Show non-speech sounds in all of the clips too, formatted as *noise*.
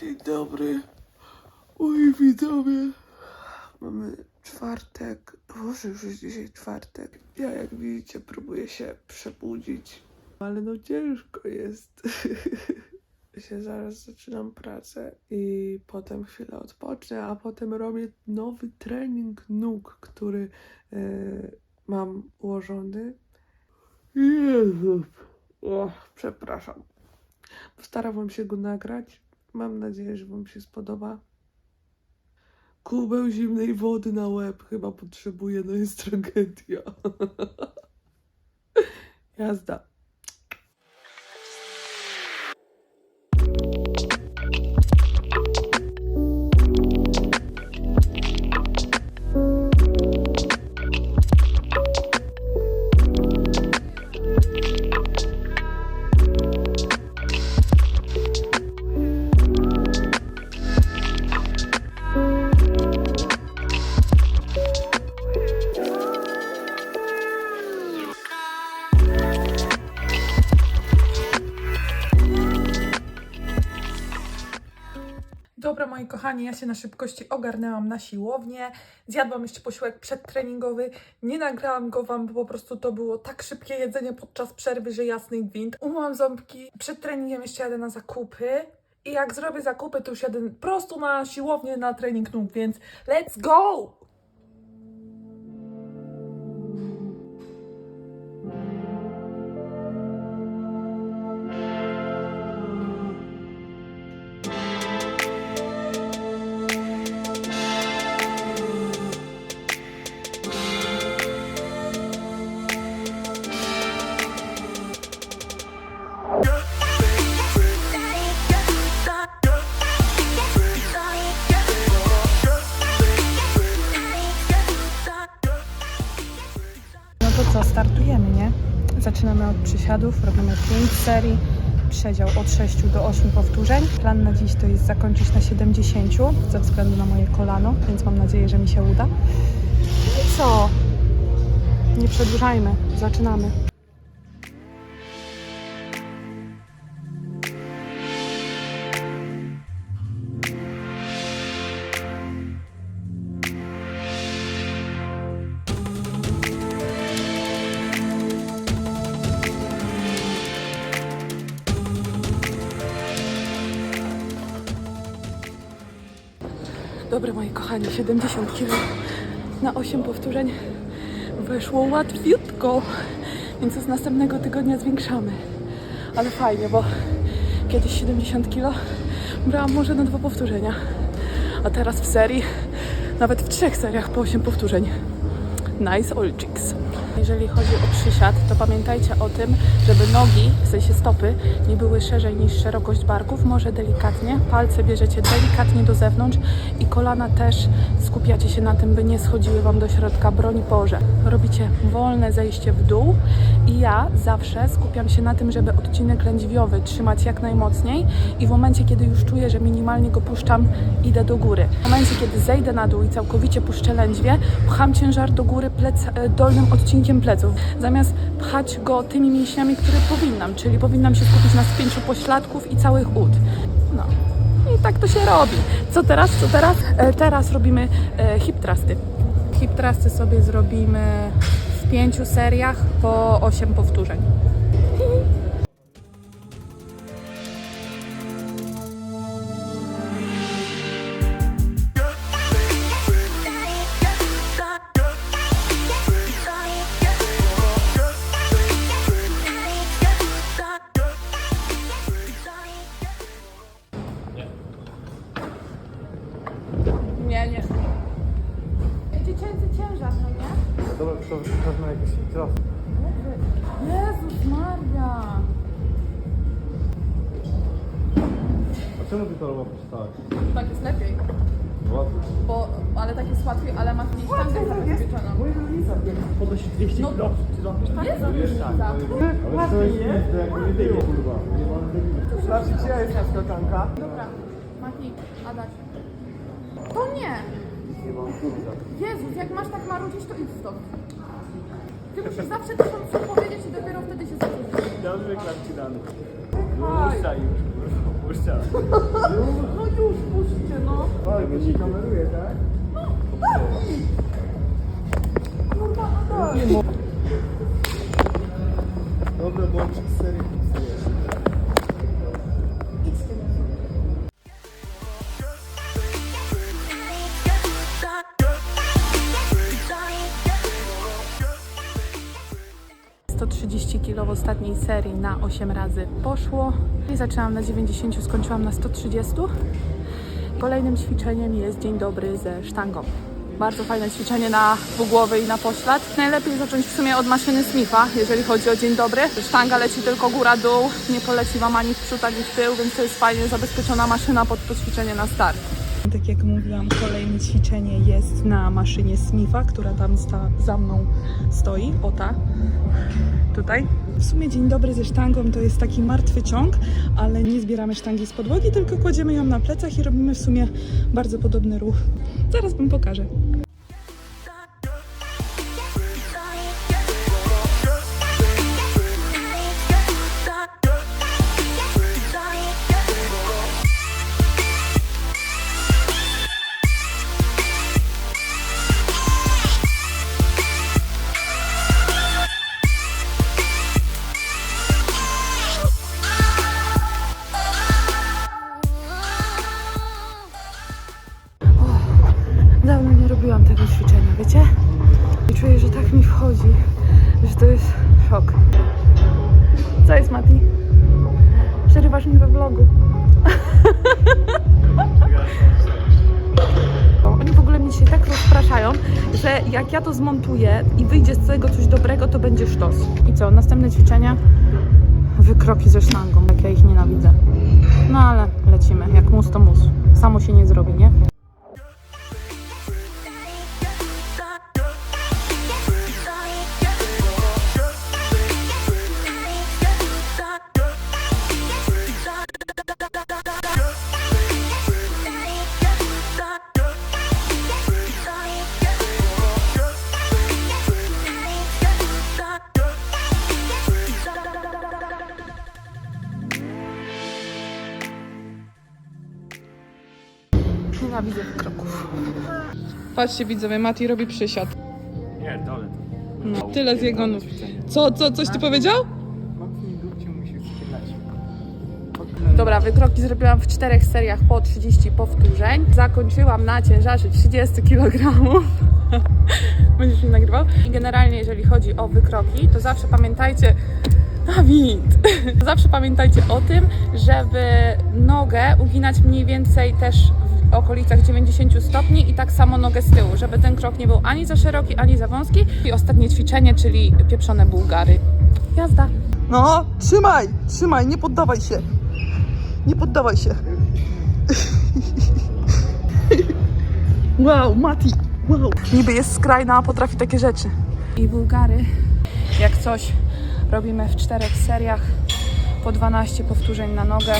Dzień dobry, moi widzowie. Mamy czwartek, może już jest dzisiaj czwartek. Ja jak widzicie próbuję się przebudzić, ale no ciężko jest. *laughs* się zaraz zaczynam pracę i potem chwilę odpocznę, a potem robię nowy trening nóg, który e, mam ułożony. Jezus. Och, przepraszam. Postaram się go nagrać. Mam nadzieję, że wam się spodoba. Kubeł zimnej wody na łeb chyba potrzebuję, no jest tragedia. *laughs* Jazda. Kochani, ja się na szybkości ogarnęłam na siłownię. Zjadłam jeszcze posiłek przedtreningowy. Nie nagrałam go wam, bo po prostu to było tak szybkie jedzenie podczas przerwy, że jasny gwint. Umyłam ząbki. Przed treningiem jeszcze jadę na zakupy. I jak zrobię zakupy, to już jadę prosto na siłownię na trening nóg, więc let's go! Zaczynamy od przysiadów, robimy 5 serii, przedział od 6 do 8 powtórzeń. Plan na dziś to jest zakończyć na 70 ze względu na moje kolano, więc mam nadzieję, że mi się uda. I co? Nie przedłużajmy, zaczynamy. Dobra, moi kochani, 70 kg na 8 powtórzeń weszło łatwiutko, więc z następnego tygodnia zwiększamy. Ale fajnie, bo kiedyś 70 kg brałam może na dwa powtórzenia, a teraz w serii, nawet w trzech seriach po 8 powtórzeń. Nice chicks. Jeżeli chodzi o przysiad, to pamiętajcie o tym, żeby nogi, w sensie stopy, nie były szerzej niż szerokość barków. Może delikatnie. Palce bierzecie delikatnie do zewnątrz i kolana też skupiacie się na tym, by nie schodziły Wam do środka. Broń Boże. Robicie wolne zejście w dół i ja zawsze skupiam się na tym, żeby odcinek lędźwiowy trzymać jak najmocniej i w momencie, kiedy już czuję, że minimalnie go puszczam, idę do góry. W momencie, kiedy zejdę na dół i całkowicie puszczę lędźwie, pcham ciężar do góry plec, e, dolnym odcinkiem pleców. Zamiast pchać go tymi mięśniami, które powinnam, czyli powinnam się skupić na spięciu pośladków i całych ud. No. I tak to się robi. Co teraz? Co teraz? E, teraz robimy e, hip thrusty. Hip thrusty sobie zrobimy w pięciu seriach po 8 powtórzeń. Dziecięcy ciężar, no nie? Dobra, przepraszam na jakiś czas. Jezus Maria! A czemu ty to robisz tak? Tak jest lepiej, Łatwo. bo, ale tak jest łatwiej, ale masz mniej sztangę zabezpieczoną. Podnosi 200 kg. Jest różnica. Ale to jest nic, to jakby nie było, kurwa. Nie mam tego. Znaczy, gdzie jest ta skakanka? Dobra, Mati, Adaś. To nie! Jezus, jak masz tak marudzić, to idź stąd. Ty musisz zawsze coś słów powiedzieć i dopiero wtedy się zatrudnisz. Dobry klap ci dany. Puszczaj już, kurwa, puszczaj. No już, puśćcie, no. Oj, bo się kameruje, tak? No, tak. Kurwa, no tak. Dobra, bo serię 130 kg w ostatniej serii na 8 razy poszło. I zaczęłam na 90, skończyłam na 130. Kolejnym ćwiczeniem jest dzień dobry ze sztangą. Bardzo fajne ćwiczenie na dwugłowy i na poślad. Najlepiej zacząć w sumie od maszyny Smitha, jeżeli chodzi o dzień dobry. Sztanga leci tylko góra-dół, nie poleci Wam ani w przód, ani w tył, więc to jest fajnie zabezpieczona maszyna pod to ćwiczenie na start. Tak jak mówiłam, kolejne ćwiczenie jest na maszynie Smitha, która tam sta, za mną stoi, o ta, tutaj. W sumie dzień dobry ze sztangą to jest taki martwy ciąg, ale nie zbieramy sztangi z podłogi, tylko kładziemy ją na plecach i robimy w sumie bardzo podobny ruch. Zaraz Wam pokażę. Co jest, Mati? Przerywasz mi we vlogu. Oni w ogóle mnie dzisiaj tak rozpraszają, że jak ja to zmontuję i wyjdzie z tego coś dobrego, to będzie sztos. I co, następne ćwiczenia? Wykroki ze sztangą, jak ja ich nienawidzę. No ale lecimy, jak mus to mus. Samo się nie zrobi, nie? Nienawidzę kroków. Patrzcie widzowie, Mati robi przysiad. Nie, dole to. No, tyle z jego nóg. Co, co, coś ty powiedział? Musi skierać. Dobra, wykroki zrobiłam w czterech seriach po 30 powtórzeń. Zakończyłam na ciężarze 30 kg. *laughs* Będziesz mi nagrywał? I generalnie, jeżeli chodzi o wykroki, to zawsze pamiętajcie. Dawid! *laughs* Zawsze pamiętajcie o tym, żeby nogę uginać mniej więcej też w okolicach 90 stopni i tak samo nogę z tyłu, żeby ten krok nie był ani za szeroki, ani za wąski. I ostatnie ćwiczenie, czyli pieprzone bułgary. Jazda! No, trzymaj, trzymaj, nie poddawaj się. Nie poddawaj się. *laughs* Wow, Mati, wow. Niby jest skrajna, a potrafi takie rzeczy. i Bułgary. Jak coś robimy w czterech seriach po 12 powtórzeń na nogę.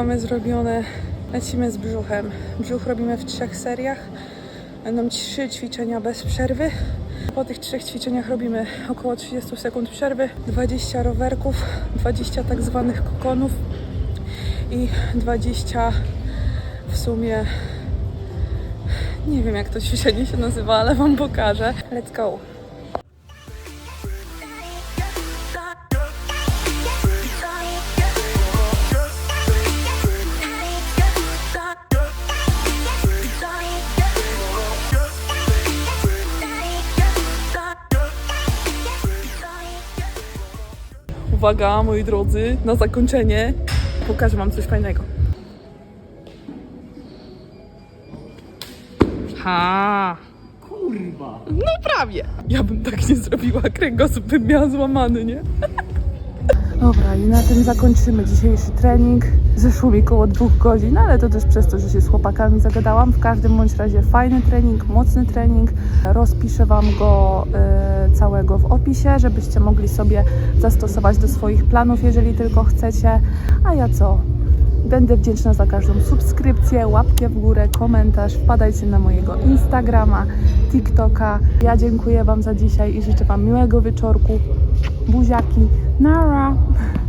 Mamy zrobione. Lecimy z brzuchem. Brzuch robimy w trzech seriach. Będą trzy ćwiczenia bez przerwy. Po tych trzech ćwiczeniach robimy około 30 sekund przerwy, 20 rowerków, 20 tak zwanych kokonów i 20 w sumie nie wiem jak to ćwiczenie się nazywa, ale wam pokażę. Let's go. Uwaga, moi drodzy, na zakończenie pokażę wam coś fajnego. Ha! No prawie. Ja bym tak nie zrobiła, kręgosłup bym miała złamany, nie? Dobra, i na tym zakończymy dzisiejszy trening. Zeszło mi koło dwóch godzin, ale to też przez to, że się z chłopakami zagadałam. W każdym bądź razie fajny trening, mocny trening. Rozpiszę Wam go e, całego w opisie, żebyście mogli sobie zastosować do swoich planów, jeżeli tylko chcecie. A ja co? Będę wdzięczna za każdą subskrypcję, łapkę w górę, komentarz. Wpadajcie na mojego Instagrama, TikToka. Ja dziękuję Wam za dzisiaj i życzę Wam miłego wieczorku. Buziaki. Nara!